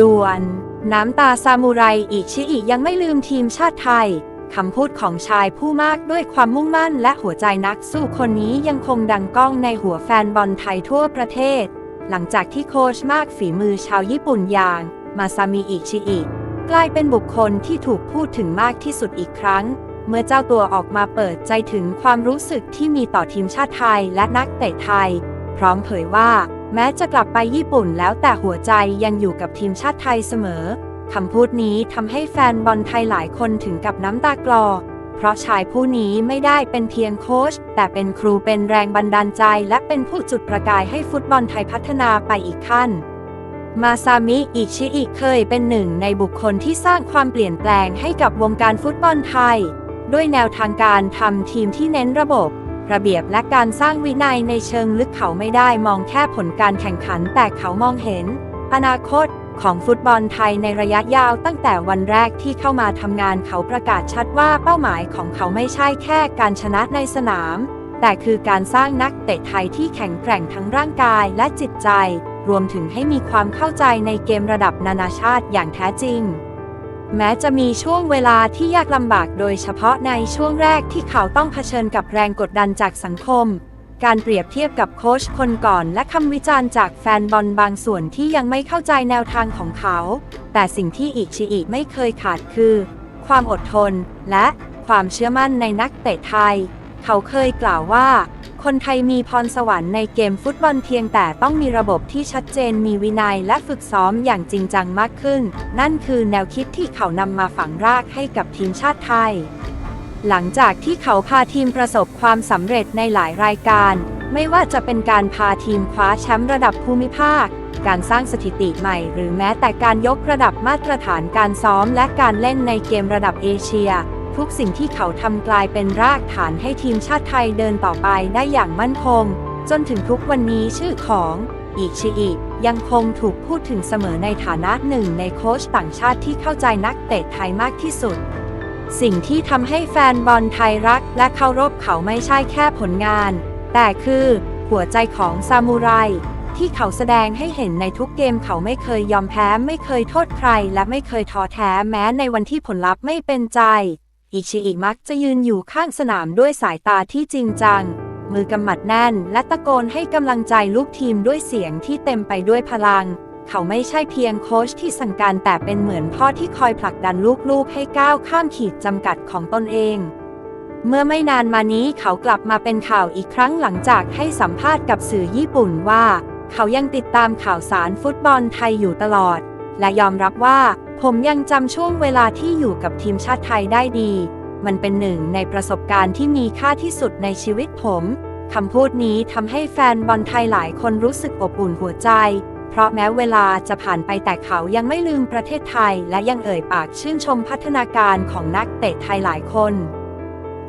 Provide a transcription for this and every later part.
ด่วน น้ำตาซามูไรอิชิอิยังไม่ลืมทีมชาติไทย คำพูดของชายผู้มากด้วยความมุ่งมั่นและหัวใจนักสู้คนนี้ยังคงดังก้องในหัวแฟนบอลไทยทั่วประเทศ หลังจากที่โค้ชมากฝีมือชาวญี่ปุ่นอย่าง มาซามิอิชิอิกลายเป็นบุคคลที่ถูกพูดถึงมากที่สุดอีกครั้ง เมื่อเจ้าตัวออกมาเปิดใจถึงความรู้สึกที่มีต่อทีมชาติไทยและนักเตะไทย พร้อมเผยว่า แม้จะกลับไปญี่ปุ่นแล้วแต่หัวใจยังอยู่กับทีมชาติไทยเสมอ คำพูดนี้ทำให้แฟนบอลไทยหลายคนถึงกับน้ำตากลอ เพราะชายผู้นี้ไม่ได้เป็นเพียงโค้ช แต่เป็นครูเป็นแรงบันดาลใจ และเป็นผู้จุดประกายให้ฟุตบอลไทยพัฒนาไปอีกขั้น มาซามิอิชิอิเคยเป็นหนึ่งในบุคคลที่สร้างความเปลี่ยนแปลงให้กับวงการฟุตบอลไทย ด้วยแนวทางการทำทีมที่เน้นระบบ ระเบียบและการสร้างวินัยในเชิงลึกเขาไม่ได้มองแค่ผลการแข่งขันแต่เขามองเห็น อนาคตของฟุตบอลไทยในระยะยาวตั้งแต่วันแรกที่เข้ามาทำงานเขาประกาศชัดว่าเป้าหมายของเขาไม่ใช่แค่การชนะในสนาม แต่คือการสร้างนักเตะไทยที่แข็งแกร่งทั้งร่างกายและจิตใจ รวมถึงให้มีความเข้าใจในเกมระดับนานาชาติอย่างแท้จริง แม้จะมีช่วงเวลาที่ยากลำบากโดยเฉพาะในช่วงแรกที่เขาต้องเผชิญกับแรงกดดันจากสังคม การเปรียบเทียบกับโค้ชคนก่อน และคำวิจารณ์จากแฟนบอลบางส่วนที่ยังไม่เข้าใจแนวทางของเขา แต่สิ่งที่อิชิอิไม่เคยขาดคือ ความอดทนและความเชื่อมั่นในนักเตะไทย เขาเคยกล่าวว่าคนไทยมีพรสวรรค์ในเกมฟุตบอลเพียงแต่ต้องมีระบบที่ชัดเจนมีวินัยและฝึกซ้อมอย่างจริงจังมากขึ้น นั่นคือแนวคิดที่เขานำมาฝังรากให้กับทีมชาติไทย หลังจากที่เขาพาทีมประสบความสำเร็จในหลายรายการ ไม่ว่าจะเป็นการพาทีมคว้าแชมป์ระดับภูมิภาค การสร้างสถิติใหม่ หรือแม้แต่การยกระดับมาตรฐานการซ้อมและการเล่นในเกมระดับเอเชีย ทุกสิ่งที่เขาทำกลายเป็นรากฐานให้ทีมชาติไทยเดินต่อไปได้อย่างมั่นคง จนถึงทุกวันนี้ชื่อของอิชิอิยังคงถูกพูดถึงเสมอในฐานะหนึ่งในโค้ชต่างชาติที่เข้าใจนักเตะไทยมากที่สุด สิ่งที่ทำให้แฟนบอลไทยรักและเคารพเขาไม่ใช่แค่ผลงาน แต่คือหัวใจของซามูไรที่เขาแสดงให้เห็นในทุกเกมเขาไม่เคยยอมแพ้ ไม่เคยโทษใคร และไม่เคยท้อแท้แม้ในวันที่ผลลัพธ์ไม่เป็นใจ อิชิอิมักจะยืนอยู่ข้างสนามด้วยสายตาที่จริงจัง มือกำหมัดแน่น และตะโกนให้กำลังใจลูกทีมด้วยเสียงที่เต็มไปด้วยพลัง เขาไม่ใช่เพียงโค้ชที่สั่งการแต่เป็นเหมือนพ่อที่คอยผลักดันลูกๆ ให้ก้าวข้ามขีดจำกัดของตนเอง เมื่อไม่นานมานี้เขากลับมาเป็นข่าวอีกครั้งหลังจากให้สัมภาษณ์กับสื่อญี่ปุ่นว่า เขายังติดตามข่าวสารฟุตบอลไทยอยู่ตลอด และยอมรับว่า ผมยังจำช่วงเวลาที่อยู่กับทีมชาติไทยได้ดี มันเป็นหนึ่งในประสบการณ์ที่มีค่าที่สุดในชีวิตผมคำพูดนี้ทำให้แฟนบอลไทยหลายคนรู้สึกอบอุ่นหัวใจ เพราะแม้เวลาจะผ่านไปแต่เขายังไม่ลืมประเทศไทย และยังเอ่ยปากชื่นชมพัฒนาการของนักเตะไทยหลายคน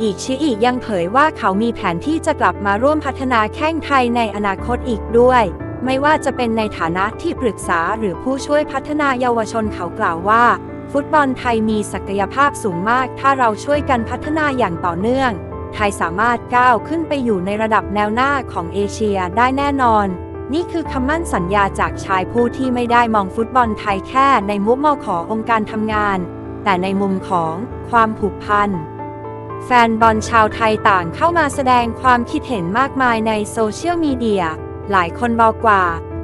อีกชิอิยังเผยว่าเขามีแผนที่จะกลับมาร่วมพัฒนาแข้งไทยในอนาคตอีกด้วย ไม่ว่าจะเป็นในฐานะที่ปรึกษาหรือผู้ช่วยพัฒนาเยาวชนเขากล่าวว่า ฟุตบอลไทยมีศักยภาพสูงมาก ถ้าเราช่วยกันพัฒนาอย่างต่อเนื่อง ไทยสามารถก้าวขึ้นไปอยู่ในระดับแนวหน้าของเอเชียได้แน่นอน นี่คือคำมั่นสัญญาจากชายผู้ที่ไม่ได้มองฟุตบอลไทยแค่ในมุมมองขององค์การทำงาน แต่ในมุมของความผูกพันแฟนบอลชาวไทยต่างเข้ามาแสดงความคิดเห็นมากมายในโซเชียลมีเดีย หลายคนเบอกว่า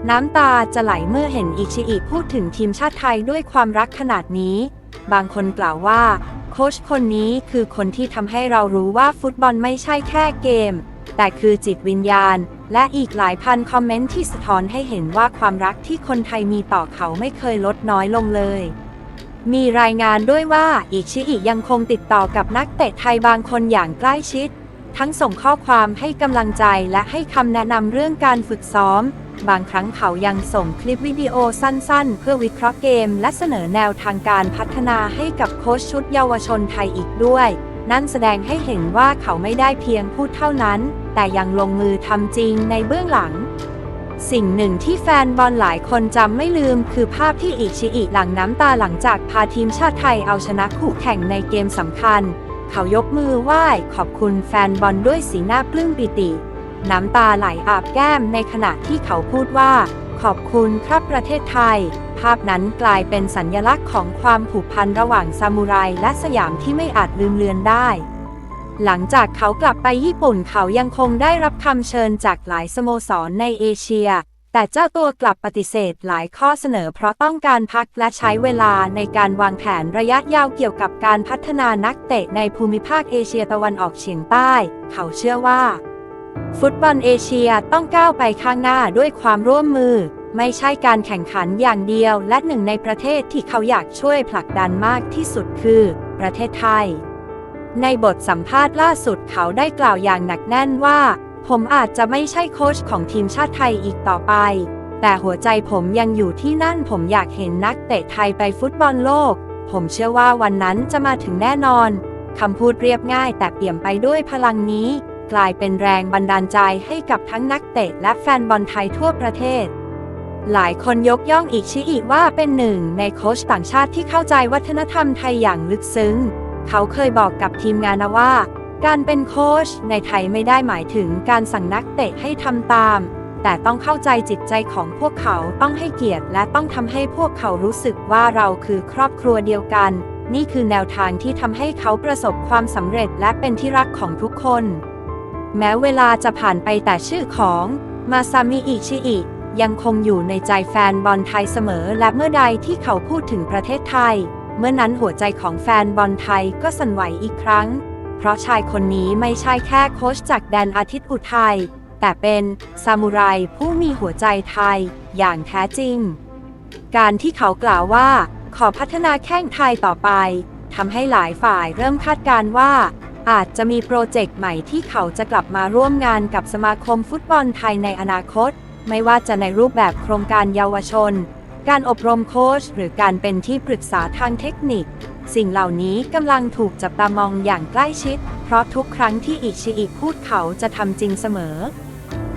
น้ำตาจะไหลเมื่อเห็นอิชิอิพูดถึงทีมชาติไทยด้วยความรักขนาดนี้ บางคนกล่าวว่า โค้ชคนนี้คือคนที่ทำให้เรารู้ว่าฟุตบอลไม่ใช่แค่เกม แต่คือจิตวิญญาณ และอีกหลายพันคอมเมนต์ที่สะท้อนให้เห็นว่าความรักที่คนไทยมีต่อเขาไม่เคยลดน้อยลงเลยมีรายงานด้วยว่าอิชิอิยังคงติดต่อกับนักเตะไทยบางคนอย่างใกล้ชิด ทั้งส่งข้อความให้กำลังใจและให้คำแนะนำเรื่องการฝึกซ้อม บางครั้งเขายังส่งคลิปวิดีโอสั้นๆ เพื่อวิเคราะห์เกม และเสนอแนวทางการพัฒนาให้กับโค้ชชุดเยาวชนไทยอีกด้วย นั่นแสดงให้เห็นว่าเขาไม่ได้เพียงพูดเท่านั้น แต่ยังลงมือทำจริงในเบื้องหลังสิ่งหนึ่งที่แฟนบอลหลายคนจำไม่ลืม คือภาพที่อิชิอิหลังน้ำตาหลังจากพาทีมชาติไทยเอาชนะคู่แข่งในเกมสำคัญ เขายกมือไหว้ขอบคุณแฟนบอลด้วยสีหน้าปลื้มปิติ น้ำตาไหลอาบแก้มในขณะที่เขาพูดว่า ขอบคุณครับประเทศไทย ภาพนั้นกลายเป็นสัญลักษณ์ของความผูกพันระหว่างซามูไรและสยามที่ไม่อาจลืมเลือนได้ หลังจากเขากลับไปญี่ปุ่นเขายังคงได้รับคำเชิญจากหลายสโมสรในเอเชีย แต่เจ้าตัวกลับปฏิเสธหลายข้อเสนอเพราะต้องการพักและใช้เวลาในการวางแผนระยะยาวเกี่ยวกับการพัฒนานักเตะในภูมิภาคเอเชียตะวันออกเฉียงใต้ เขาเชื่อว่า ฟุตบอลเอเชียต้องก้าวไปข้างหน้าด้วยความร่วมมือ ไม่ใช่การแข่งขันอย่างเดียว และหนึ่งในประเทศที่เขาอยากช่วยผลักดันมากที่สุดคือ ประเทศไทยในบทสัมภาษณ์ล่าสุดเขาได้กล่าวอย่างหนักแน่นว่า ผมอาจจะไม่ใช่โค้ชของทีมชาติไทยอีกต่อไป แต่หัวใจผมยังอยู่ที่นั่นผมอยากเห็นนักเตะไทยไปฟุตบอลโลก ผมเชื่อว่าวันนั้นจะมาถึงแน่นอนคำพูดเรียบง่ายแต่เปี่ยมไปด้วยพลังนี้ กลายเป็นแรงบันดาลใจให้กับทั้งนักเตะและแฟนบอลไทยทั่วประเทศ หลายคนยกย่องอิชิอิว่าเป็นหนึ่งในโค้ชต่างชาติที่เข้าใจวัฒนธรรมไทยอย่างลึกซึ้ง เขาเคยบอกกับทีมงานนะว่า การเป็นโค้ชในไทยไม่ได้หมายถึงการสั่งนักเตะให้ทำตาม แต่ต้องเข้าใจจิตใจของพวกเขาต้องให้เกียรติ และต้องทำให้พวกเขารู้สึกว่าเราคือครอบครัวเดียวกัน นี่คือแนวทางที่ทำให้เขาประสบความสำเร็จและเป็นที่รักของทุกคน แม้เวลาจะผ่านไปแต่ชื่อของมาซามิอิชิอิยังคงอยู่ในใจแฟนบอลไทยเสมอ และเมื่อใดที่เขาพูดถึงประเทศไทย เมื่อนั้นหัวใจของแฟนบอลไทยก็สั่นไหวอีกครั้ง เพราะชายคนนี้ไม่ใช่แค่โค้ชจากแดนอาทิตย์อุทัย แต่เป็นซามูไรผู้มีหัวใจไทยอย่างแท้จริง การที่เขากล่าวว่า ขอพัฒนาแข้งไทยต่อไปทำให้หลายฝ่ายเริ่มคาดการณ์ว่า อาจจะมีโปรเจกต์ใหม่ที่เขาจะกลับมาร่วมงานกับสมาคมฟุตบอลไทยในอนาคต ไม่ว่าจะในรูปแบบโครงการเยาวชน การอบรมโค้ชหรือการเป็นที่ปรึกษาทางเทคนิค สิ่งเหล่านี้กำลังถูกจับตามองอย่างใกล้ชิด เพราะทุกครั้งที่อิชิอิพูดเขาจะทำจริงเสมอ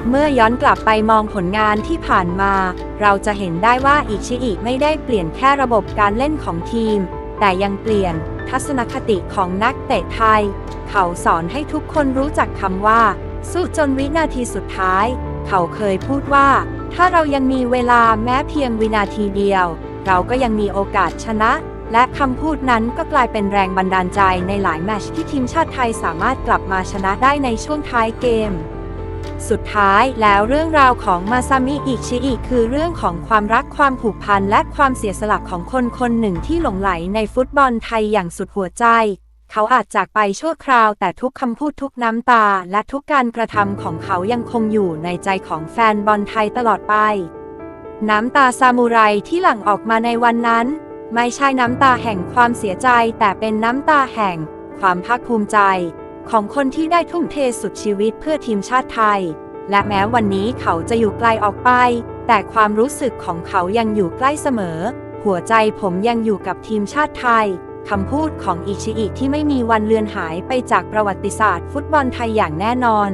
เมื่อย้อนกลับไปมองผลงานที่ผ่านมา เราจะเห็นได้ว่าอิชิอิไม่ได้เปลี่ยนแค่ระบบการเล่นของทีม แต่ยังเปลี่ยนทัศนคติของนักเตะไทย เขาสอนให้ทุกคนรู้จักคำว่า สู้จนวินาทีสุดท้าย เขาเคยพูดว่า ถ้าเรายังมีเวลาแม้เพียงวินาทีเดียว เราก็ยังมีโอกาสชนะ และคำพูดนั้นก็กลายเป็นแรงบันดาลใจในหลายแมชที่ทีมชาติไทยสามารถกลับมาชนะได้ในช่วงท้ายเกม สุดท้ายแล้วเรื่องราวของมาซามิอิชิอิคือเรื่องของความรักความผูกพันและความเสียสละของคนคนหนึ่งที่หลงไหลในฟุตบอลไทยอย่างสุดหัวใจ เขาอาจจากไปชั่วคราว แต่ทุกคำพูดทุกน้ำตา และทุกการกระทำของเขายังคงอยู่ในใจของแฟนบอลไทยตลอดไป น้ำตาซามูไรที่หลั่งออกมาในวันนั้น ไม่ใช่น้ำตาแห่งความเสียใจ แต่เป็นน้ำตาแห่ง ความภาคภูมิใจ ของคนที่ได้ทุ่มเทสุดชีวิตเพื่อทีมชาติไทย และแม้วันนี้เขาจะอยู่ไกลออกไป แต่ความรู้สึกของเขายังอยู่ใกล้เสมอ หัวใจผมยังอยู่กับทีมชาติไทยคำพูดของอิชิอิที่ไม่มีวันเลือนหายไปจากประวัติศาสตร์ ฟุตบอลไทยอย่างแน่นอน